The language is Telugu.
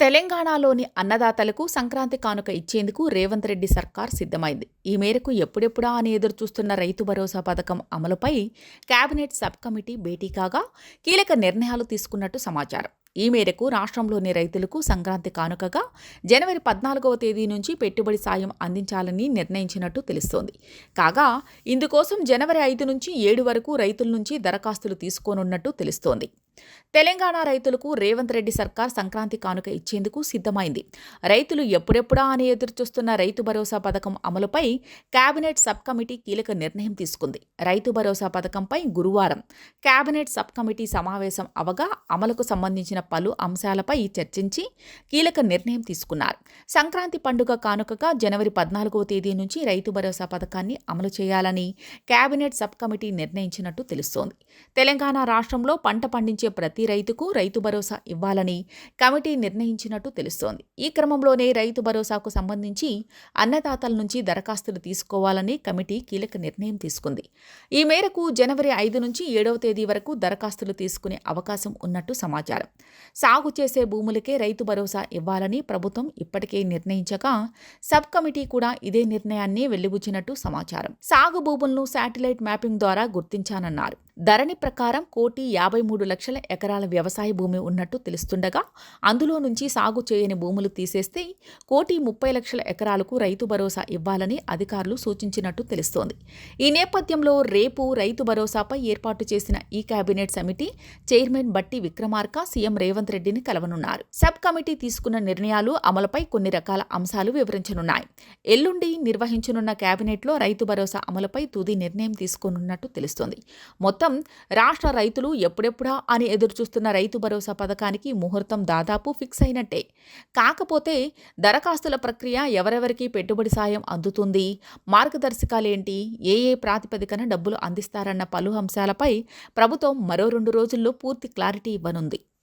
తెలంగాణలోని అన్నదాతలకు సంక్రాంతి కానుక ఇచ్చేందుకు రేవంత్ రెడ్డి సర్కార్ సిద్ధమైంది. ఈ మేరకు ఎప్పుడెప్పుడా అని ఎదురుచూస్తున్న రైతు భరోసా పథకం అమలుపై కేబినెట్ సబ్ కమిటీ భేటీ కాగా కీలక నిర్ణయాలు తీసుకున్నట్టు సమాచారం. ఈ మేరకు రాష్ట్రంలోని రైతులకు సంక్రాంతి కానుకగా జనవరి పద్నాలుగవ తేదీ నుంచి పెట్టుబడి సాయం అందించాలని నిర్ణయించినట్టు తెలుస్తోంది. కాగా ఇందుకోసం జనవరి ఐదు నుంచి ఏడు వరకు రైతుల నుంచి దరఖాస్తులు తీసుకోనున్నట్టు తెలుస్తోంది. తెలంగాణ రైతులకు రేవంత్ రెడ్డి సర్కార్ సంక్రాంతి కానుక ఇచ్చేందుకు సిద్ధమైంది. రైతులు ఎప్పుడెప్పుడా అని ఎదురుచూస్తున్న రైతు భరోసా పథకం అమలుపై కేబినెట్ సబ్ కమిటీ కీలక నిర్ణయం తీసుకుంది. రైతు భరోసా పథకంపై గురువారం కేబినెట్ సబ్ కమిటీ సమావేశం అవగా అమలుకు సంబంధించిన పలు అంశాలపై చర్చించి కీలక నిర్ణయం తీసుకున్నారు. సంక్రాంతి పండుగ కానుకగా జనవరి పద్నాలుగవ తేదీ నుంచి రైతు భరోసా పథకాన్ని అమలు చేయాలని కేబినెట్ సబ్ కమిటీ నిర్ణయించినట్టు తెలుస్తోంది. తెలంగాణ రాష్ట్రంలో పంట పండించే ప్రతి రైతుకు రైతు భరోసా ఇవ్వాలని కమిటీ నిర్ణయించినట్టు తెలుస్తోంది. ఈ క్రమంలోనే రైతు భరోసాకు సంబంధించి అన్నదాతల నుంచి దరఖాస్తులు తీసుకోవాలని కమిటీ కీలక నిర్ణయం తీసుకుంది. ఈ మేరకు జనవరి ఐదు నుంచి ఏడవ తేదీ వరకు దరఖాస్తులు తీసుకునే అవకాశం ఉన్నట్టు సమాచారం. సాగు చేసే భూములకే రైతు భరోసా ఇవ్వాలని ప్రభుత్వం ఇప్పటికే నిర్ణయించగా సబ్ కమిటీ కూడా ఇదే నిర్ణయాన్ని వెల్లిబుచ్చినట్టు సమాచారం. సాగు భూములను శాటిలైట్ మ్యాపింగ్ ద్వారా గుర్తించానన్నారు. ధరణి ప్రకారం కోటి యాభై మూడు లక్షల ఎకరాల వ్యవసాయ భూమి ఉన్నట్టు తెలుస్తుండగా అందులో నుంచి సాగు చేయని భూములు తీసేస్తే కోటి ముప్పై లక్షల ఎకరాలకు రైతు భరోసా ఇవ్వాలని అధికారులు సూచించినట్టు తెలుస్తోంది. ఈ నేపథ్యంలో రేపు రైతు భరోసాపై ఏర్పాటు చేసిన ఈ కేబినెట్ సమితి చైర్మన్ బట్టి విక్రమార్క సీఎం రేవంత్ రెడ్డిని కలవనున్నారు. సబ్ కమిటీ తీసుకున్న నిర్ణయాలు అమలుపై కొన్ని రకాల అంశాలు వివరించనున్నాయి. ఎల్లుండి నిర్వహించనున్న కేబినెట్లో రైతు భరోసా అమలుపై తుది నిర్ణయం తీసుకోనున్నట్టు తెలుస్తోంది. మొత్తం రాష్ట్ర రైతులు ఎప్పుడెప్పుడా అని ఎదురుచూస్తున్న రైతు భరోసా పథకానికి ముహూర్తం దాదాపు ఫిక్స్ అయినట్టే. కాకపోతే దరఖాస్తుల ప్రక్రియ ఎవరెవరికి పెట్టుబడి సాయం అందుతుంది? మార్గదర్శకాలేంటి ఏ ఏ ప్రాతిపదికన డబ్బులు అందిస్తారన్న పలు అంశాలపై ప్రభుత్వం మరో రెండు రోజుల్లో పూర్తి క్లారిటీ ఇవ్వనుంది.